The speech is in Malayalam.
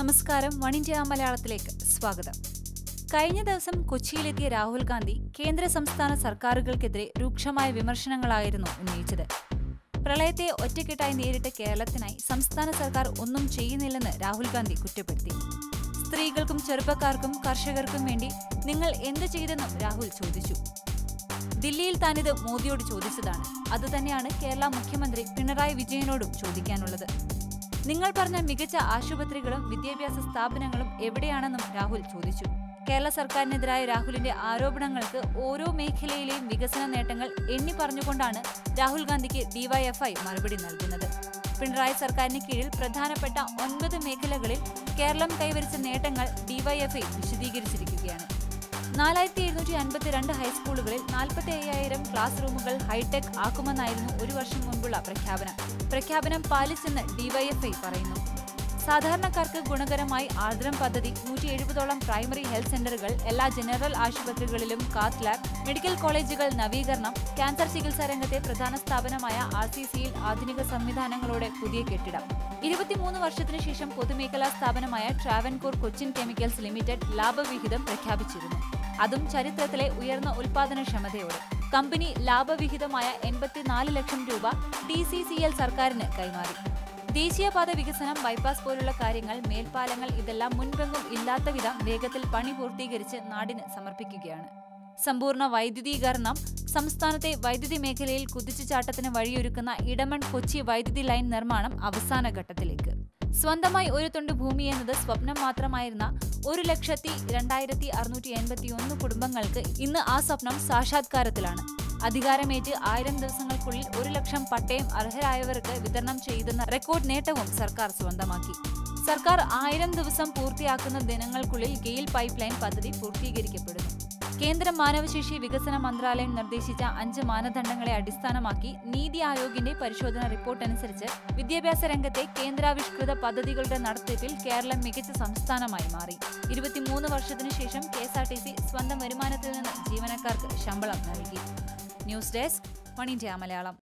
നമസ്കാരം. വൺ ഇന്ത്യ മലയാളത്തിലേക്ക് സ്വാഗതം. കഴിഞ്ഞ ദിവസം കൊച്ചിയിലെത്തിയ രാഹുൽ ഗാന്ധി കേന്ദ്ര സംസ്ഥാന സർക്കാരുകൾക്കെതിരെ രൂക്ഷമായ വിമർശനങ്ങളായിരുന്നു ഉന്നയിച്ചത്. പ്രളയത്തെ ഒറ്റക്കെട്ടായി നേരിട്ട കേരളത്തിനായി സംസ്ഥാന സർക്കാർ ഒന്നും ചെയ്യുന്നില്ലെന്ന് രാഹുൽ ഗാന്ധി കുറ്റപ്പെടുത്തി. സ്ത്രീകൾക്കും ചെറുപ്പക്കാർക്കും കർഷകർക്കും വേണ്ടി നിങ്ങൾ എന്ത് ചെയ്തെന്നും രാഹുൽ ചോദിച്ചു. ദില്ലിയിൽ താനിത് മോദിയോട് ചോദിച്ചതാണ്. അതുതന്നെയാണ് കേരള മുഖ്യമന്ത്രി പിണറായി വിജയനോടും ചോദിക്കാനുള്ളത്. നിങ്ങൾ പറഞ്ഞ മികച്ച ആശുപത്രികളും വിദ്യാഭ്യാസ സ്ഥാപനങ്ങളും എവിടെയാണെന്നും രാഹുൽ ചോദിച്ചു. കേരള സർക്കാരിനെതിരായ രാഹുലിന്റെ ആരോപണങ്ങൾക്ക് ഓരോ മേഖലയിലെയും വികസന നേട്ടങ്ങൾ എണ്ണി പറഞ്ഞുകൊണ്ടാണ് രാഹുൽ ഗാന്ധിക്ക് ഡിവൈഎഫ്ഐ മറുപടി നൽകുന്നത്. പിണറായി സർക്കാരിന് കീഴിൽ പ്രധാനപ്പെട്ട ഒൻപത് മേഖലകളിൽ കേരളം കൈവരിച്ച നേട്ടങ്ങൾ ഡിവൈഎഫ്ഐ വിശദീകരിച്ചിരിക്കുകയാണ്. നാലായിരത്തി എഴുന്നൂറ്റി അൻപത്തിരണ്ട് ഹൈസ്കൂളുകളിൽ നാൽപ്പത്തി അയ്യായിരം ക്ലാസ് റൂമുകൾ ഹൈടെക് ആക്കുമെന്നായിരുന്നു ഒരു വർഷം മുൻപുള്ള പ്രഖ്യാപനം. പ്രഖ്യാപനം പാലിച്ചെന്ന് ഡിവൈഎഫ്ഐ പറയുന്നു. സാധാരണക്കാർക്ക് ഗുണകരമായി ആർദ്രം പദ്ധതി നൂറ്റി എഴുപതോളം പ്രൈമറി ഹെൽത്ത് സെന്ററുകൾ എല്ലാ ജനറൽ ആശുപത്രികളിലും കാത്ത് ലാബ് മെഡിക്കൽ കോളേജുകൾ നവീകരണം ക്യാൻസർ ചികിത്സാ രംഗത്തെ പ്രധാന സ്ഥാപനമായ ആർ സി സിയിൽ ആധുനിക സംവിധാനങ്ങളോടെ പുതിയ കെട്ടിടം. ഇരുപത്തിമൂന്ന് വർഷത്തിനു ശേഷം പൊതുമേഖലാ സ്ഥാപനമായ ട്രാവൻകൂർ കൊച്ചിൻ കെമിക്കൽസ് ലിമിറ്റഡ് ലാഭവിഹിതം പ്രഖ്യാപിച്ചിരുന്നു. അതും ചരിത്രത്തിലെ ഉയർന്ന ഉൽപാദനക്ഷമതയോടെ. കമ്പനി ലാഭവിഹിതമായ എൺപത്തിനാല് ലക്ഷം രൂപ ഡി സി സി എൽ സർക്കാരിന് കൈമാറി. ദേശീയപാത വികസനം ബൈപ്പാസ് പോലുള്ള കാര്യങ്ങൾ മേൽപ്പാലങ്ങൾ ഇതെല്ലാം മുൻപെങ്ങും ഇല്ലാത്ത വിധം വേഗത്തിൽ പണി പൂർത്തീകരിച്ച് നാടിന് സമർപ്പിക്കുകയാണ്. സമ്പൂർണ വൈദ്യുതീകരണം സംസ്ഥാനത്തെ വൈദ്യുതി മേഖലയിൽ കുതിച്ചുചാട്ടത്തിന് വഴിയൊരുക്കുന്ന ഇടമൺ കൊച്ചി വൈദ്യുതി ലൈൻ നിർമ്മാണം അവസാന ഘട്ടത്തിലേക്ക്. സ്വന്തമായി ഒരു തുണ്ട് ഭൂമി എന്നത് സ്വപ്നം മാത്രമായിരുന്ന ഒരു ലക്ഷത്തി രണ്ടായിരത്തി അറുന്നൂറ്റി എൺപത്തി ഒന്ന് കുടുംബങ്ങൾക്ക് ഇന്ന് ആ സ്വപ്നം സാക്ഷാത്കാരത്തിലാണ്. അധികാരമേറ്റ് ആയിരം ദിവസങ്ങൾക്കുള്ളിൽ ഒരു ലക്ഷം പട്ടയം അർഹരായവർക്ക് വിതരണം ചെയ്തെന്ന റെക്കോർഡ് നേട്ടവും സർക്കാർ സ്വന്തമാക്കി. സർക്കാർ ആയിരം ദിവസം പൂർത്തിയാക്കുന്ന ദിനങ്ങൾക്കുള്ളിൽ ഗെയിൽ പൈപ്പ് ലൈൻ പദ്ധതി പൂർത്തീകരിക്കപ്പെടുന്നു. കേന്ദ്ര മാനവശേഷി വികസന മന്ത്രാലയം നിർദ്ദേശിച്ച അഞ്ച് മാനദണ്ഡങ്ങളെ അടിസ്ഥാനമാക്കി നീതി ആയോഗിന്റെ പരിശോധന റിപ്പോർട്ട് അനുസരിച്ച് വിദ്യാഭ്യാസ രംഗത്തെ കേന്ദ്രാവിഷ്കൃത പദ്ധതികളുടെ നടത്തിപ്പിൽ കേരളം മികച്ച സംസ്ഥാനമായി മാറി. ഇരുപത്തിമൂന്ന് വർഷത്തിനു ശേഷം K S R T C സ്വന്തം വരുമാനത്തിൽ നിന്ന് ജീവനക്കാർക്ക് ശമ്പളം നൽകി. News desk one Malayalam.